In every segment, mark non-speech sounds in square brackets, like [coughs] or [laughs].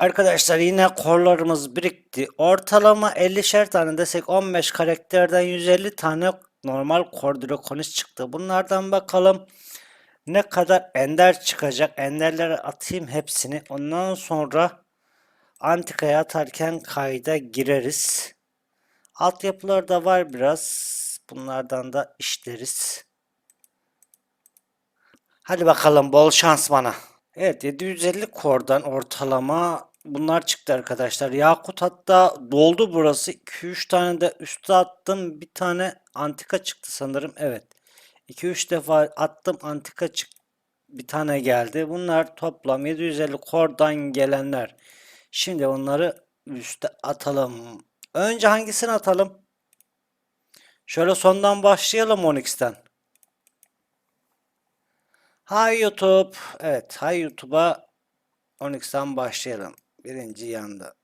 Arkadaşlar yine korlarımız birikti. Ortalama 50'şer tane desek 15 karakterden 150 tane normal kor drakonis çıktı. Bunlardan bakalım ne kadar ender çıkacak. Enderlere atayım hepsini. Ondan sonra antikaya atarken kayda gireriz. Altyapılar da var biraz. Bunlardan da işleriz. Hadi bakalım bol şans bana. Evet 750 kordan ortalama bunlar çıktı arkadaşlar. Yakut hatta doldu burası. 2-3 tane de üste attım. Bir tane antika çıktı sanırım. Evet. 2-3 defa attım antika çık bir tane geldi. Bunlar toplam 750 kordan gelenler. Şimdi onları üste atalım. Önce hangisini atalım? Şöyle sondan başlayalım Onyx'ten. Hay YouTube. Evet, hay YouTube'a Onyx'ten başlayalım. Birinci yanda.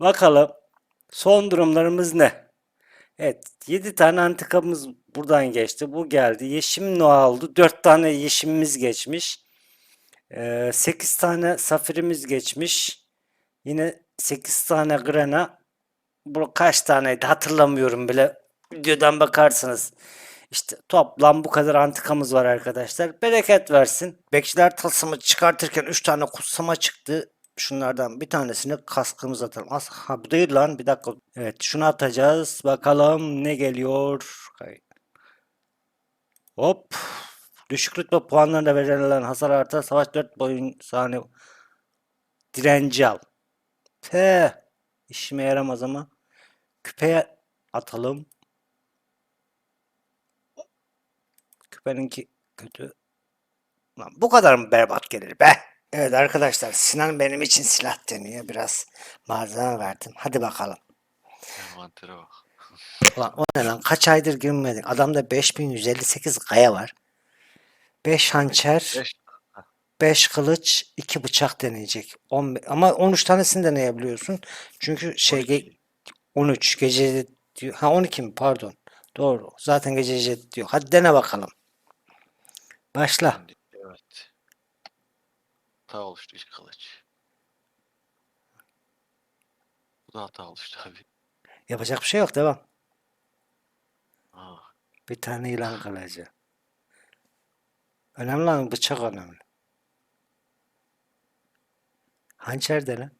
Bakalım son durumlarımız ne? Evet 7 tane antikamız buradan geçti. Bu geldi. Yeşim Noa oldu. 4 tane yeşimimiz geçmiş. Ee, 8 tane safirimiz geçmiş. Yine 8 tane grana. Bu kaç taneydi hatırlamıyorum bile. Videodan bakarsınız. İşte toplam bu kadar antikamız var arkadaşlar. Bereket versin. Bekçiler tılsımı çıkartırken 3 tane kutsama çıktı. Şunlardan bir tanesini kaskımıza atalım. As ha değil lan bir dakika. Evet şunu atacağız. Bakalım ne geliyor. Hop. Düşük rütbe puanlarına verilen hasar artar. Savaş 4 boyun saniye. Direnci al. Te. İşime yaramaz ama. Küpeye atalım. Küpeninki kötü. Lan bu kadar mı berbat gelir be? Evet arkadaşlar Sinan benim için silah deniyor. Biraz malzeme verdim. Hadi bakalım. Envantere bak. Lan o ne lan? Kaç aydır girmedin? Adamda 5158 kaya var. 5 hançer, Beş. 5 kılıç, 2 bıçak deneyecek. 15, ama 13 tanesini deneyebiliyorsun. Çünkü şey ge- 13 gece diyor. Ha 12 mi? Pardon. Doğru. Zaten gece diyor. Hadi dene bakalım. Başla. Hata oluştu ilk kılıç. Bu da hata oluştu abi. Yapacak bir şey yok. Devam. Aa, Bir tane ilan kılıcı. Önemli olan bıçak önemli. Hançer de lan.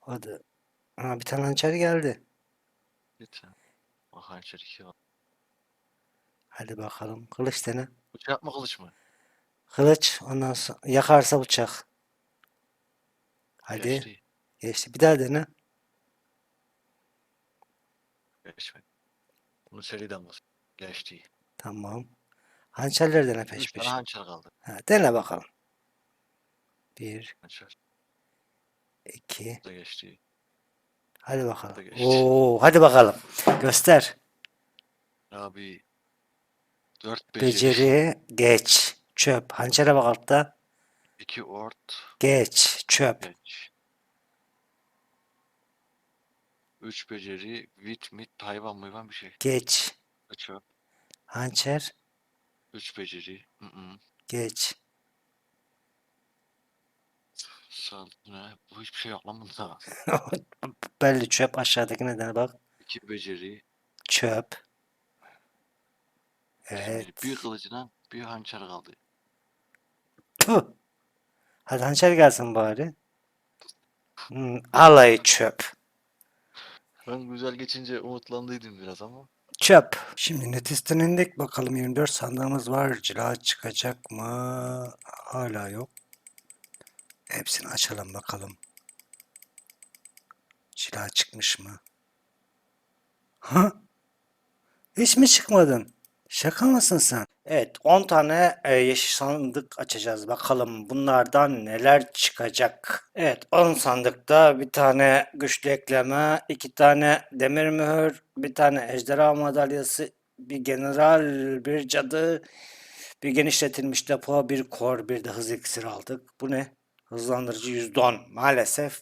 Hadi. Ha, bir tane hançer geldi. lütfen. Bak hançer iki var. Hadi bakalım. Kılıç dene. Bıçak mı kılıç mı? Kılıç. Ondan sonra yakarsa bıçak. Hadi. Geçti. Geçti. Bir daha dene. Geçmedi. Bunu seriden bas. Geçti. Tamam. Hançerler dene peş Üç tane hançer kaldı. Ha, dene bakalım. Bir, Hançer. iki. Bu da geçti. Hadi bakalım. geçti. Oo, hadi bakalım. Göster. Abi. Dört beceri. Beceri geç. Çöp. Hançere bak altta. iki ort. Geç. Çöp. Geç. 3 beceri, wit, mit, hayvan mayvan bir şey. Geç. Çöp. Hançer. 3 beceri. Hı -hı. Geç. Ne? Bu hiçbir şey yok lan bunda. [laughs] Belli çöp aşağıdaki neden bak. 2 beceri. Çöp. Evet. bir kılıcından bir hançer kaldı. Tuh. Hadi hançer gelsin bari. [laughs] Hmm, alayı çöp. Ben güzel geçince umutlandıydım biraz ama. Çöp. Şimdi netisten indik bakalım 24 sandığımız var. Cila çıkacak mı? Hala yok. Hepsini açalım bakalım. Cila çıkmış mı? Ha? Hiç mi çıkmadın? Şaka mısın sen? Evet 10 tane e, yeşil sandık açacağız. Bakalım bunlardan neler çıkacak. Evet 10 sandıkta bir tane güçlü ekleme, iki tane demir mühür, bir tane ejderha madalyası, bir general, bir cadı, bir genişletilmiş depo, bir kor, bir de hız iksiri aldık. Bu ne? Hızlandırıcı %10. Maalesef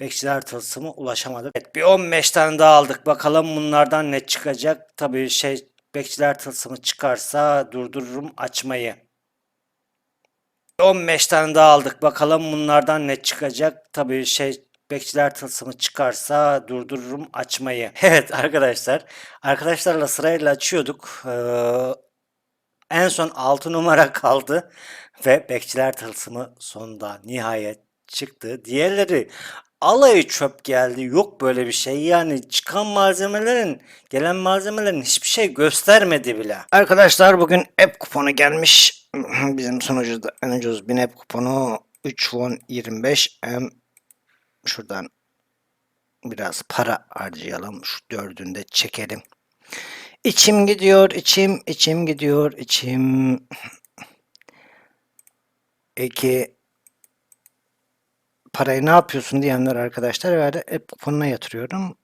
bekçiler tılsımı ulaşamadık. Evet, bir 15 tane daha aldık. Bakalım bunlardan ne çıkacak? Tabii şey bekçiler tılsımı çıkarsa durdururum açmayı. 15 tane daha aldık. Bakalım bunlardan ne çıkacak? Tabii şey bekçiler tılsımı çıkarsa durdururum açmayı. [laughs] Evet arkadaşlar. Arkadaşlarla sırayla açıyorduk. Ee, en son 6 numara kaldı [laughs] ve bekçiler tılsımı sonunda nihayet çıktı. Diğerleri alayı çöp geldi. Yok böyle bir şey. Yani çıkan malzemelerin, gelen malzemelerin hiçbir şey göstermedi bile. Arkadaşlar bugün app kuponu gelmiş. [clears throat] Bizim sonucuda en ucuz 1000 app kuponu 3 won 25 m. Şuradan biraz para harcayalım. Şu dördünü de çekelim. İçim gidiyor, içim, içim gidiyor, içim. Eki parayı ne yapıyorsun diyenler arkadaşlar ve app kuponuna yatırıyorum.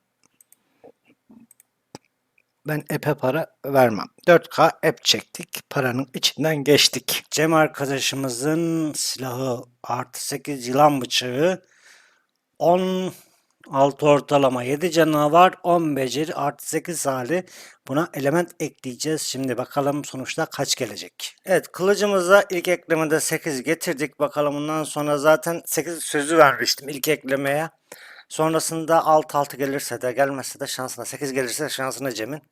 Ben app'e para vermem. 4K app çektik. Paranın içinden geçtik. Cem arkadaşımızın silahı artı 8 yılan bıçağı 10 6 ortalama 7 canavar 10 beceri artı 8 hali buna element ekleyeceğiz. Şimdi bakalım sonuçta kaç gelecek. Evet kılıcımıza ilk eklemede 8 getirdik. Bakalım bundan sonra zaten 8 sözü vermiştim ilk eklemeye. Sonrasında 6 6 gelirse de gelmezse de şansına 8 gelirse şansına Cem'in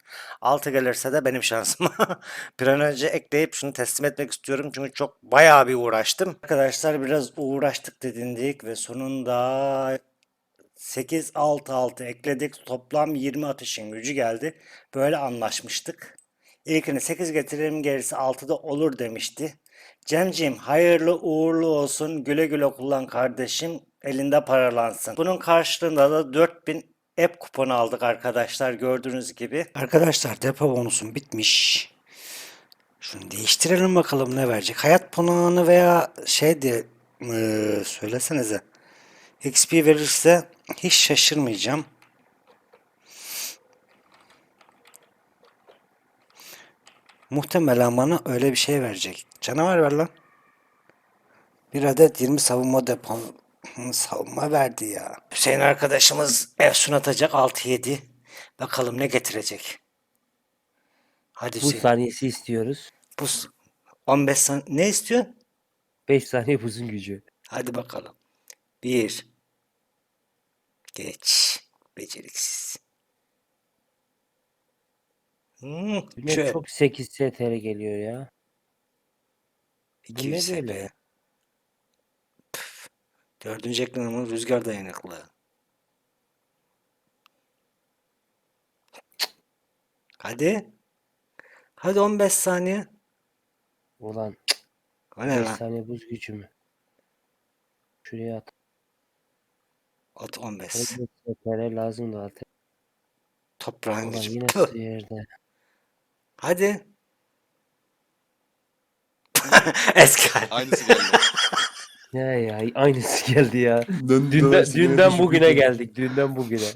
6 gelirse de benim şansıma. [laughs] bir an önce ekleyip şunu teslim etmek istiyorum çünkü çok bayağı bir uğraştım. Arkadaşlar biraz uğraştık dedindik ve sonunda 8 6 6 ekledik. Toplam 20 ateşin gücü geldi. Böyle anlaşmıştık. İlkini 8 getirelim gerisi 6'da olur demişti. Cemciğim hayırlı uğurlu olsun. Güle güle kullan kardeşim. Elinde paralansın. Bunun karşılığında da 4000 app kuponu aldık arkadaşlar gördüğünüz gibi. Arkadaşlar depo bonusum bitmiş. Şunu değiştirelim bakalım ne verecek. Hayat puanı veya şey diye eee, söylesenize. XP verirse hiç şaşırmayacağım. Muhtemelen bana öyle bir şey verecek. Canavar ver lan. Bir adet 20 savunma depom savunma verdi ya. Hüseyin arkadaşımız Efsun atacak 6-7. Bakalım ne getirecek. Hadi Hüseyin. saniyesi istiyoruz. Buz. 15 san ne istiyorsun? 5 saniye buzun gücü. Hadi bakalım. Bir. Geç. Beceriksiz. Hmm, Yine çok 8 STR geliyor ya. Bu 200 ne böyle HP. ya? Püf. Dördüncü ekranımız rüzgar dayanıklı. Hadi. Hadi 15 saniye. Ulan O ne 5 lan? saniye buz gücü mü? Şuraya at. At 15. 15 STR lazım da at. Toprağın Ulan gücü. yine yerde. Hadi. [laughs] Eski hali. Aynısı geldi. [laughs] Ya ya aynısı geldi ya. [laughs] Dön, Dünden, dönersin, yine dünden bugüne geldik. Dünden bugüne.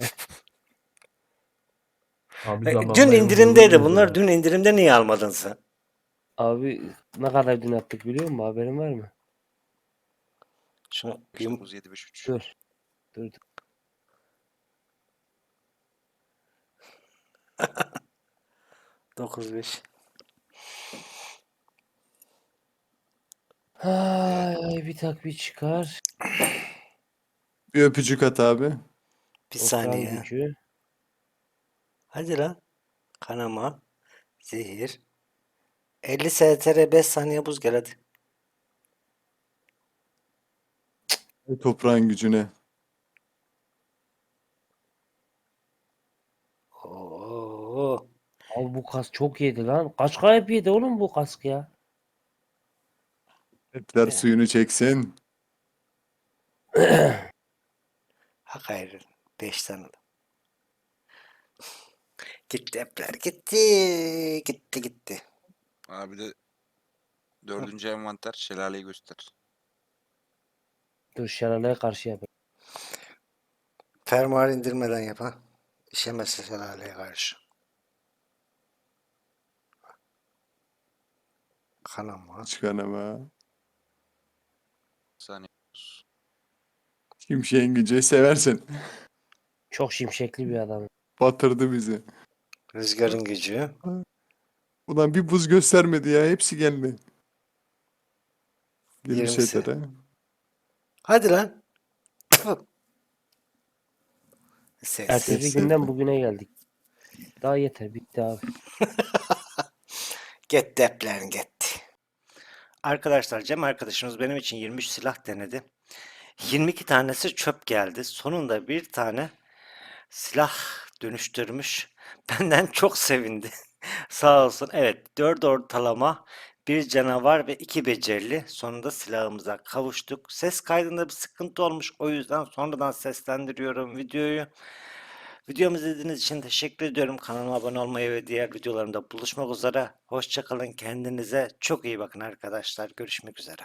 Abi E, zamanla Dün indirimdeydi bunlar. ya. Dün indirimde niye almadın sen? Abi ne kadar dün attık biliyor musun? Haberin var mı? Şunu yum- 9 7 5 3. Dur. Dur [laughs] dur. Dokuz beş. Ay, ay, bir takviye çıkar. Bir öpücük at abi. Bir Doktan saniye. Gücü. Hadi lan. Kanama. Zehir. 50 STR 5 saniye buz gel hadi. Toprağın gücüne. Abi bu kask çok yedi lan. Kaç kayıp yedi oğlum bu kask ya? Etler suyunu çeksin. Ha gayrı. 5 tane. [coughs] Gitti hepler gitti. Gitti gitti. Abi de dördüncü envanter şelaleyi göster. Dur şelaleye karşı yap. Fermuar indirmeden yap ha. İşemezse şelaleye karşı. Kanama. Çıkanama. Saniye. Şimşeğin gücü seversen. Çok şimşekli bir adam. Batırdı bizi. Rüzgarın gücü. Ulan bir buz göstermedi ya. Hepsi geldi. Girmiş Yirmisi. etere. Hadi lan. Sessiz. Ertesi günden bugüne geldik. Daha yeter bitti abi. [laughs] Gitti heplerin gitti. Arkadaşlar Cem arkadaşımız benim için 23 silah denedi. 22 tanesi çöp geldi. Sonunda bir tane silah dönüştürmüş. [laughs] Benden çok sevindi. [laughs] Sağ olsun. Evet 4 ortalama, bir canavar ve 2 becerili. Sonunda silahımıza kavuştuk. Ses kaydında bir sıkıntı olmuş. O yüzden sonradan seslendiriyorum videoyu. Videomu izlediğiniz için teşekkür ediyorum. Kanalıma abone olmayı ve diğer videolarımda buluşmak üzere. Hoşçakalın. Kendinize çok iyi bakın arkadaşlar. Görüşmek üzere.